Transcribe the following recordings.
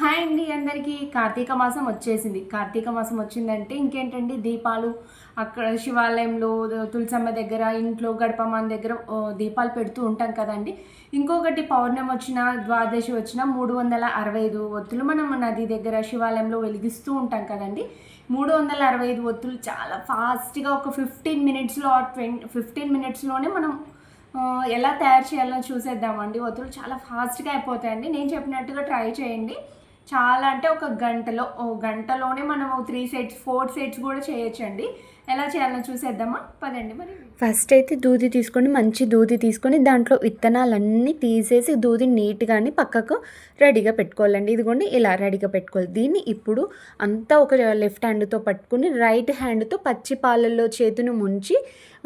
Hi అండి అందరికీ. కార్తీక మాసం వచ్చేసింది. కార్తీక మాసం వచ్చిందంటే ఇంకేంటండి దీపాలు? అక్కడ శివాలయంలో తులసమ్మ దగ్గర ఇంట్లో గడపమాన్ దగ్గర ఓ, దీపాలు పెడుతూ ఉంటాం కదండి. ఇంకొకటి పౌర్ణమి వచ్చిన ద్వాదశి వచ్చిన మూడు వందల అరవై ఐదు ఒత్తులు మనం నది దగ్గర శివాలయంలో వెలిగిస్తూ ఉంటాం కదండి. మూడు వందల అరవై ఐదు ఒత్తులు చాలా ఫాస్ట్గా ఒక ఫిఫ్టీన్ మినిట్స్లో ట్వంటీ ఫిఫ్టీన్ మినిట్స్లోనే మనం ఎలా తయారు చేయాలో చూసేద్దామండి. ఒత్తులు చాలా ఫాస్ట్గా అయిపోతాయండి. నేను చెప్పినట్టుగా ట్రై చేయండి. చాలా అంటే ఒక గంటలో ఓ గంటలోనే మనం త్రీ సెట్స్ ఫోర్ సెట్స్ కూడా చేయొచ్చండి. ఎలా చేయాలో చూసేద్దామా? పదండి మరి. ఫస్ట్ అయితే దూది తీసుకొని మంచి దూది తీసుకొని దాంట్లో విత్తనాలన్నీ తీసేసి దూది నీట్గాని పక్కకు రెడీగా పెట్టుకోవాలండి. ఇదిగోండి ఇలా రెడీగా పెట్టుకోవాలి. దీన్ని ఇప్పుడు అంతా ఒక లెఫ్ట్ హ్యాండ్తో పట్టుకుని రైట్ హ్యాండ్తో పచ్చి పాలల్లో చేతిని ముంచి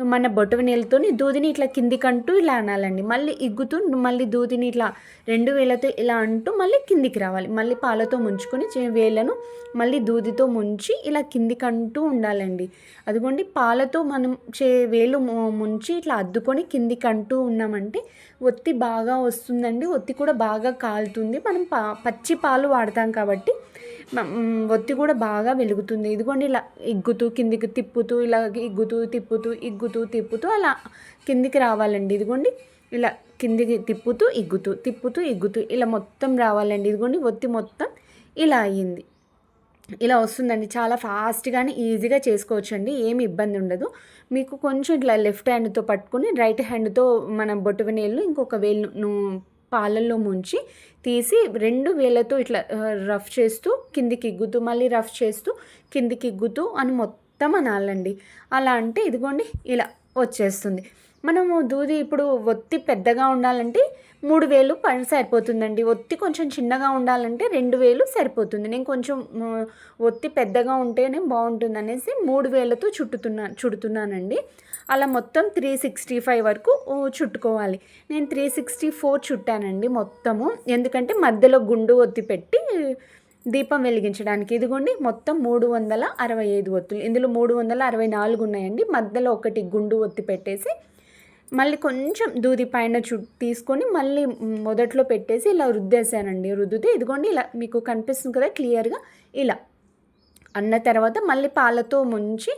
మన బొటవ నీళ్ళతోని దూదిని ఇట్లా కిందికంటూ ఇలా అనాలండి. మళ్ళీ ఇగ్గుతూ మళ్ళీ దూదిని ఇట్లా రెండు వేలతో ఇలా అంటూ మళ్ళీ కిందికి రావాలి. మళ్ళీ పాలతో ముంచుకొని చే- వేళ్ళను మళ్ళీ దూదితో ముంచి ఇలా కిందికంటూ ఉండాలండి. అదిగోండి పాలతో మనం చే వేలు ముంచి ఇట్లా అద్దుకొని కిందికి అంటూ ఉన్నామంటే ఒత్తి బాగా వస్తుందండి. ఒత్తి కూడా బాగా కాలుతుంది. మనం పా పచ్చి పాలు వాడతాం కాబట్టి ఒత్తి కూడా బాగా వెలుగుతుంది. ఇదిగోండి ఇలా ఇగ్గుతూ కిందికి తిప్పుతూ ఇలా ఇగ్గుతూ తిప్పుతూ ఇగ్గుతూ తిప్పుతూ అలా కిందికి రావాలండి. ఇదిగోండి ఇలా కిందికి తిప్పుతూ ఇగ్గుతూ తిప్పుతూ ఇగ్గుతూ ఇలా మొత్తం రావాలండి. ఇదిగోండి ఒత్తి మొత్తం ఇలా అయ్యింది. ఇలా వస్తుందండి. చాలా ఫాస్ట్గానే ఈజీగా చేసుకోవచ్చండి. ఏమి ఇబ్బంది ఉండదు. మీకు కొంచెం ఇట్లా లెఫ్ట్ హ్యాండ్తో పట్టుకుని రైట్ హ్యాండ్తో మన బొట్టు వేలు ఇంకొక వేలు పాలల్లో ముంచి తీసి రెండు వేలతో ఇట్లా రఫ్ చేస్తూ కిందికి ఇగ్గుతూ మళ్ళీ రఫ్ చేస్తూ కిందికి ఇగ్గుతూ అని మొత్తం అనాలండి. అలా అంటే ఇదిగోండి ఇలా వచ్చేస్తుంది. మనము దూది ఇప్పుడు ఒత్తి పెద్దగా ఉండాలంటే మూడు వేలు పని సరిపోతుందండి. ఒత్తి కొంచెం చిన్నగా ఉండాలంటే రెండు వేలు సరిపోతుంది. నేను కొంచెం ఒత్తి పెద్దగా ఉంటేనే బాగుంటుంది అనేసి మూడు వేలతో చుట్టుతున్నా చుడుతున్నానండి. అలా మొత్తం త్రీ సిక్స్టీ ఫైవ్ వరకు చుట్టుకోవాలి. నేను త్రీ సిక్స్టీ ఫోర్ చుట్టానండి మొత్తము. ఎందుకంటే మధ్యలో గుండు ఒత్తి పెట్టి దీపం వెలిగించడానికి. ఇదిగోండి మొత్తం మూడు వందల అరవై ఐదు ఒత్తులు. ఇందులో మూడు వందల అరవై నాలుగు ఉన్నాయండి. మధ్యలో ఒకటి గుండు ఒత్తి పెట్టేసి మళ్ళీ కొంచెం దూది పైన చు తీసుకొని మళ్ళీ మొదట్లో పెట్టేసి ఇలా రుద్దేశానండి. రుద్దితే ఇదిగోండి ఇలా మీకు కనిపిస్తుంది కదా క్లియర్గా ఇలా. అన్న తర్వాత మళ్ళీ పాలతో ముంచి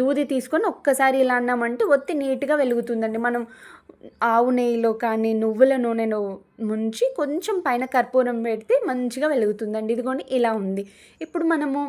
దూది తీసుకొని ఒక్కసారి ఇలా అన్నామంటే ఒత్తి నీట్గా వెలుగుతుందండి. మనం ఆవు నెయ్యిలో కానీ నువ్వుల నూనెలో ముంచి కొంచెం పైన కర్పూరం పెడితే మంచిగా వెలుగుతుందండి. ఇదిగోండి ఇలా ఉంది. ఇప్పుడు మనము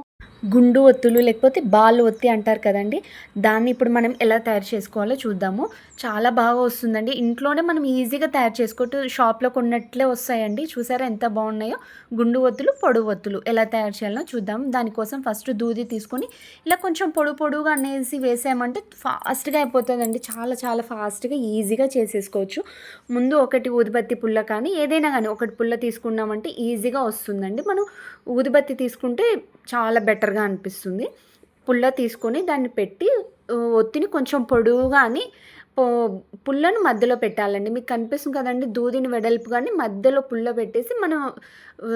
గుండు ఒత్తులు లేకపోతే బాల్ ఒత్తి అంటారు కదండి దాన్ని ఇప్పుడు మనం ఎలా తయారు చేసుకోవాలో చూద్దాము. చాలా బాగా వస్తుందండి. ఇంట్లోనే మనం ఈజీగా తయారు చేసుకోవచ్చు షాప్లో కొన్నట్లే వస్తాయండి. చూసారా ఎంత బాగున్నాయో? గుండు ఒత్తులు పొడుగు ఒత్తులు ఎలా తయారు చేయాలో చూద్దాం దానికోసం ఫస్ట్ దూది తీసుకొని ఇలా కొంచెం పొడు పొడుగా అనేసి వేసామంటే ఫాస్ట్గా అయిపోతుందండి. చాలా చాలా ఫాస్ట్గా ఈజీగా చేసేసుకోవచ్చు. ముందు ఒకటి ఊదిబత్తి పుల్ల కానీ కానీ ఏదైనా కానీ ఒకటి పుల్ల తీసుకున్నామంటే ఈజీగా వస్తుందండి. మనం ఊదిబత్తి తీసుకుంటే చాలా బెటర్గా అనిపిస్తుంది. పుల్ల తీసుకొని దాన్ని పెట్టి ఒత్తిని కొంచెం పొడువుగా అని పో- పుల్లను మధ్యలో పెట్టాలండి. మీకు కనిపిస్తుంది కదండి దూదిని వెడల్పు కానీ మధ్యలో పుల్ల పెట్టేసి మనం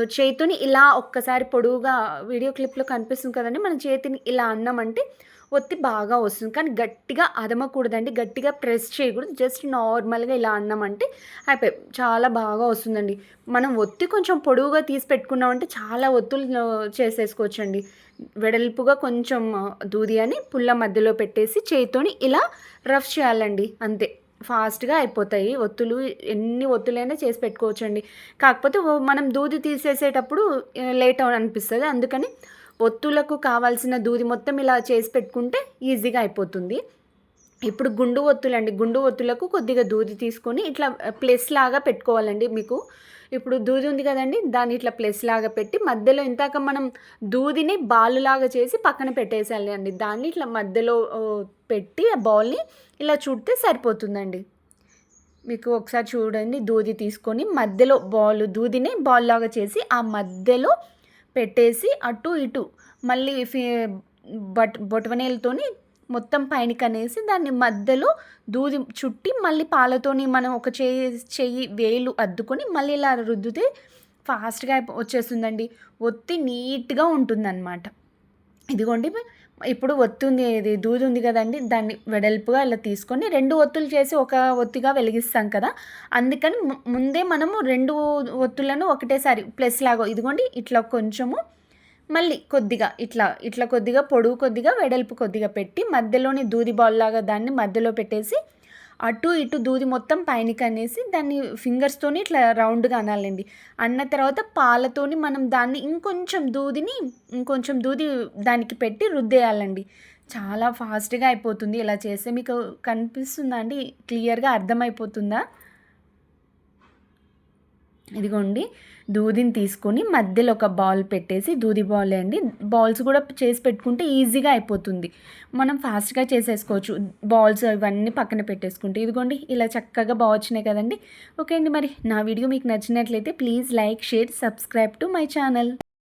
చేతిని ఇలా ఒక్కసారి పొడువుగా వీడియో క్లిప్లో కనిపిస్తుంది కదండి మన చేతిని ఇలా అన్నామంటే ఒత్తి బాగా వస్తుంది. కానీ గట్టిగా అదమకూడదండి. గట్టిగా ప్రెస్ చేయకూడదు. జస్ట్ నార్మల్గా ఇలా అన్నామంటే అయిపోయి చాలా బాగా వస్తుందండి. మనం ఒత్తి కొంచెం పొడవుగా తీసి పెట్టుకున్నామంటే చాలా ఒత్తులు చేసేసుకోవచ్చండి. వెడల్పుగా కొంచెం దూది అని పుల్ల మధ్యలో పెట్టేసి చేతితోని ఇలా రఫ్ చేయాలండి. అంతే. ఫాస్ట్గా అయిపోతాయి. ఒత్తులు ఎన్ని ఒత్తులైనా చేసి పెట్టుకోవచ్చండి. కాకపోతే మనం దూది తీసేసేటప్పుడు లేట్ అనిపిస్తుంది. అందుకని ఒత్తులకు కావాల్సిన దూది మొత్తం ఇలా చేసి పెట్టుకుంటే ఈజీగా అయిపోతుంది. ఇప్పుడు గుండు ఒత్తులండి. గుండు ఒత్తులకు కొద్దిగా దూది తీసుకొని ఇట్లా ప్లస్ లాగా పెట్టుకోవాలండి మీకు. ఇప్పుడు దూది ఉంది కదండి దాన్ని ఇట్లా ప్లస్ లాగా పెట్టి మధ్యలో ఇంతాక మనం దూదిని బాల్ లాగా చేసి పక్కన పెట్టేసేయాలి అండి. దాన్ని ఇట్లా మధ్యలో పెట్టి ఆ బాల్ని ఇలా చుడితే సరిపోతుందండి. మీకు ఒకసారి చూడండి. దూది తీసుకొని మధ్యలో బాల్ దూదిని బాల్ లాగా చేసి ఆ మధ్యలో పెట్టేసి అటు ఇటు మళ్ళీ ఫీ బట్ బొటవనేలతోని మొత్తం పైన కనేసి దాన్ని మధ్యలో దూది చుట్టి మళ్ళీ పాలతోని మనం ఒక చేయి చెయ్యి వేలు అద్దుకొని మళ్ళీ ఇలా రుద్దితే ఫాస్ట్గా వచ్చేస్తుందండి. ఒత్తి నీట్గా ఉంటుందన్నమాట. ఇదిగోండి ఇప్పుడు ఒత్తుంది ఇది దూది ఉంది కదండి దాన్ని వెడల్పుగా ఇలా తీసుకొని రెండు ఒత్తులు చేసి ఒక ఒత్తిగా వెలిగిస్తాం కదా. అందుకని ముందే మనము రెండు ఒత్తులను ఒకటేసారి ప్లస్ లాగా ఇదిగోండి ఇట్లా కొంచెము మళ్ళీ కొద్దిగా ఇట్లా ఇట్లా కొద్దిగా పొడుగు కొద్దిగా వెడల్పు కొద్దిగా పెట్టి మధ్యలోని దూది బాల్ లాగా దాన్ని మధ్యలో పెట్టేసి అటు ఇటు దూది మొత్తం పైనకి అనేసి దాన్ని ఫింగర్స్తోని ఇట్లా రౌండ్గా అనాలండి. అన్న తర్వాత పాలతోని మనం దాన్ని ఇంకొంచెం దూదిని ఇంకొంచెం దూది దానికి పెట్టి రుద్దేయాలండి. చాలా ఫాస్ట్గా అయిపోతుంది. ఇలా చేస్తే మీకు కనిపిస్తుందా అండి? క్లియర్గా అర్థమైపోతుందా? ఇదిగోండి దూదిని తీసుకొని మధ్యలో ఒక బాల్ పెట్టేసి దూది బౌల్ అండి బాల్స్ కూడా చేసి పెట్టుకుంటే ఈజీగా అయిపోతుంది. మనం ఫాస్ట్గా చేసేసుకోవచ్చు బాల్స్ ఇవన్నీ పక్కన పెట్టేసుకుంటే. ఇదిగోండి ఇలా చక్కగా బాగా వచ్చినాయి కదండి. ఓకే అండి మరి నా వీడియో మీకు నచ్చినట్లయితే please like share subscribe to my channel